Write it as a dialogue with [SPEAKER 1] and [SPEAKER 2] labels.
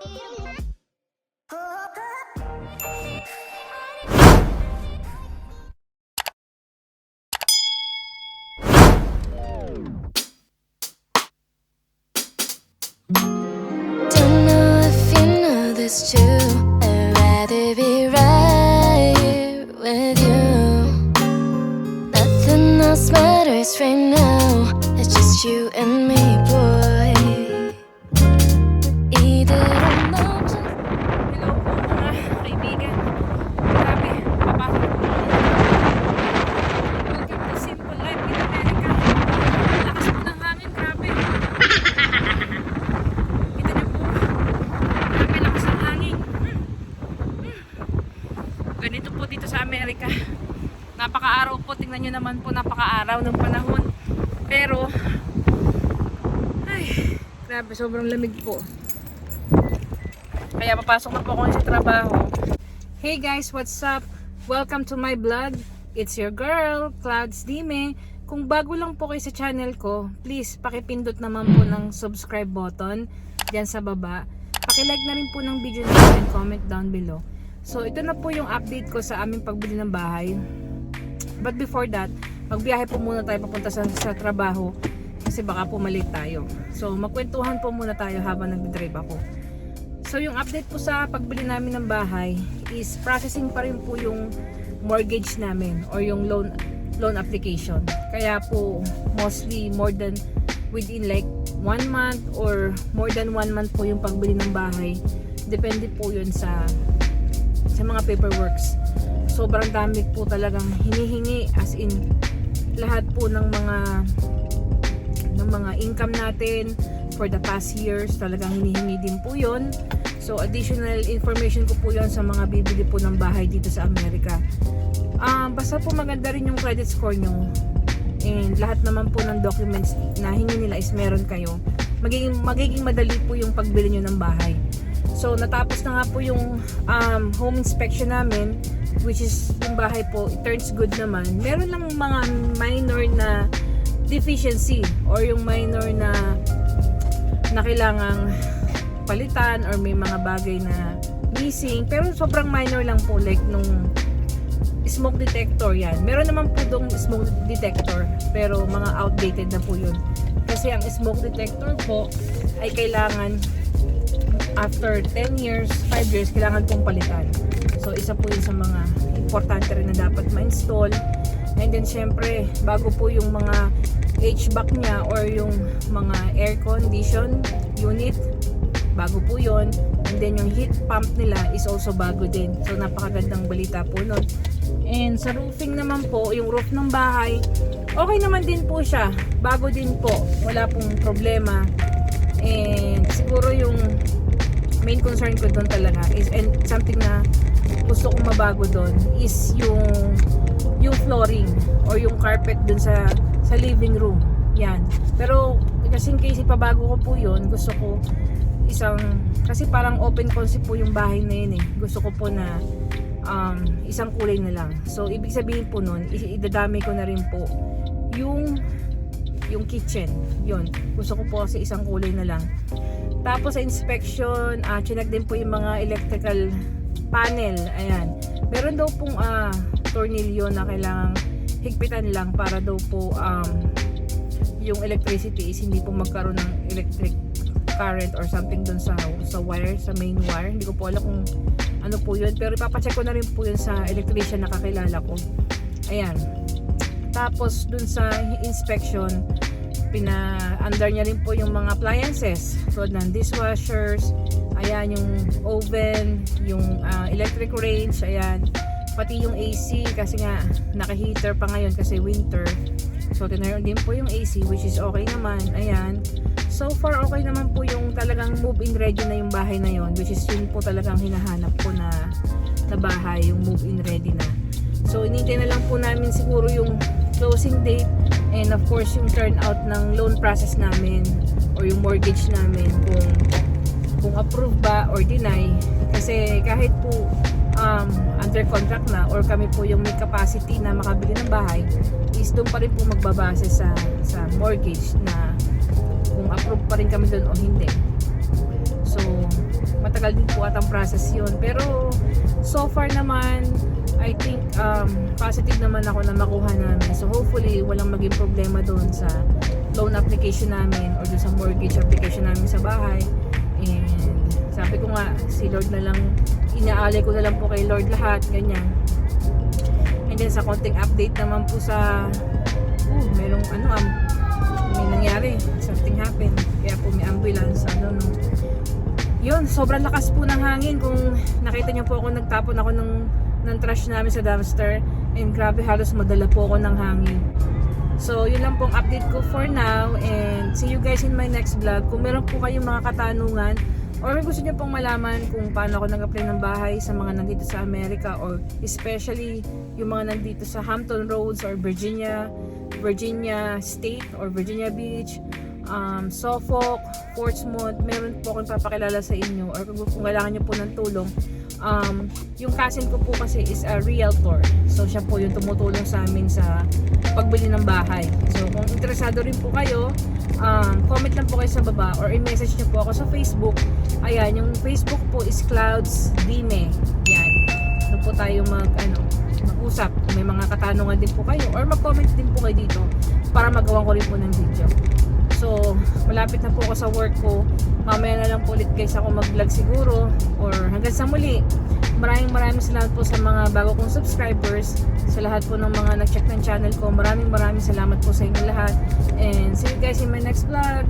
[SPEAKER 1] Don't know if you know this too. I'd rather be right here with you. Nothing else matters right now. It's just you and me,
[SPEAKER 2] Napaka-araw po, tingnan niyo naman po, napaka-araw ng panahon. Pero, ay, grabe, sobrang lamig po. Kaya papasok na po ako sa trabaho. Hey guys, what's up? Welcome to my vlog. It's your girl, Clouds Dime. Kung bago lang po kayo sa channel ko, please pakipindot naman po ng subscribe button dyan sa baba. Pakilike na rin po ng video natin and comment down below. So ito na po yung update ko sa aming pagbili ng bahay. But before that, magbiyahe po muna tayo papunta sa, sa trabaho kasi baka po malate tayo. So magkwentuhan po muna tayo habang nagdadrive ako. So yung update po sa pagbili namin ng bahay is processing pa rin po yung mortgage namin or yung loan loan application. Kaya po mostly more than within like one month or more than one month po yung pagbili ng bahay. Depende po yun sa sa mga paperworks. Sobrang dami po talagang hinihingi as in lahat po ng mga ng mga income natin for the past years talagang hinihingi din po yon so additional information ko po yon sa mga bibili po ng bahay dito sa Amerika. Ah, basta po maganda rin yung credit score nyo. And lahat naman po ng documents na hingi nila is meron kayo. Magiging, magiging madali po yung pagbili nyo ng bahay. So natapos na nga po yung um, home inspection namin which is yung bahay po it turns good naman. Meron lang mga minor na deficiency or yung minor na na kailangang palitan or may mga bagay na missing. Pero sobrang minor lang po like nung smoke detector yan. Meron naman po dong smoke detector pero mga outdated na po yun. Kasi ang smoke detector po ay kailangan after 10 years 5 years kailangan pong palitan isa po yun sa mga importante rin na dapat ma-install. And then syempre bago po yung mga HVAC niya or yung mga air condition unit bago po yon and then yung heat pump nila is also bago din. So napakagandang balita po nun. And sa roofing naman po yung roof ng bahay okay naman din po siya. Bago din po. Wala pong problema. And siguro yung main concern ko doon talaga is and something na gusto kong mabago doon is yung yung flooring or yung carpet dun sa sa living room. Yan. Pero kasi in case ipabago ko po yun gusto ko isang kasi parang open concept po yung bahay na yun eh. Gusto ko po na um, isang kulay na lang. So ibig sabihin po nun idadami ko na rin po yung yung kitchen. Yun. Gusto ko po kasi isang kulay na lang. Tapos sa inspection uh, chinag din po yung mga electrical panel ayan meron daw pong ah, tornilyo na kailangang higpitan lang para daw po um, yung electricity is hindi po magkaroon ng electric current or something dun sa sa wire, sa main wire. Hindi ko po alam kung ano po yun. Pero ipapacheck ko na rin po yun sa electrician na kakilala ko. Ayan. Tapos dun sa inspection, pina-under niya rin po yung mga appliances. So, ng dishwashers, ayan, yung oven, yung ah, electric range, ayan. Pati yung AC kasi nga naka-heater pa ngayon kasi winter. So, tinayon din po yung AC which is okay naman. Ayan. So far, okay naman po yung talagang move-in ready na yung bahay na yon which is yun po talagang hinahanap ko na, na bahay, yung move-in ready na. So, inintay na lang po namin siguro yung closing date. And of course yung turnout ng loan process namin or yung mortgage namin kung kung approve ba or deny. Kasi kahit po um, under contract na or kami po yung may capacity na makabili ng bahay is doon pa rin po magbabase sa sa mortgage na kung approve pa rin kami doon o hindi. So matagal din po at ang process yun. Pero so far naman, I think um, positive naman ako na makuha namin. So hopefully, walang maging problema doon sa loan application namin or doon sa mortgage application namin sa bahay. And sabi ko nga, si Lord na lang, inaalay ko na lang po kay Lord lahat, ganyan. And then sa konting update naman po sa, oh, merong ano, um, may nangyari, something happened. Kaya po may ambulance, ano, no. Yun, sobrang lakas po ng hangin. Kung nakita niyo po ako, nagtapon ako ng, ng trash namin sa dumpster. And grabe, halos madala po ako ng hangin. So, yun lang pong update ko for now. And see you guys in my next vlog. Kung meron po kayong mga katanungan or gusto niyo pong malaman kung paano ako nag-apply ng bahay sa mga nandito sa Amerika or especially yung mga nandito sa Hampton Roads or Virginia, Virginia State or Virginia Beach, um, Suffolk, Portsmouth, meron po akong papakilala sa inyo or kung, kailangan niyo po ng tulong. Um, yung cousin ko po kasi is a realtor. So siya po yung tumutulong sa amin sa pagbili ng bahay. So kung interesado rin po kayo, um, comment lang po kayo sa baba or i-message niyo po ako sa Facebook. Ayan, yung Facebook po is Clouds Dime. Yan. Doon po tayo mag, ano, mag-usap. Kung may mga katanungan din po kayo or mag-comment din po kayo dito para magawa ko rin po ng video. So, malapit na po ako sa work ko. Mamaya na lang po ulit guys ako mag-vlog siguro or hanggang sa muli. Maraming maraming salamat po sa mga bago kong subscribers, sa lahat po ng mga nag-check ng channel ko. Maraming maraming salamat po sa inyo lahat. And see you guys in my next vlog.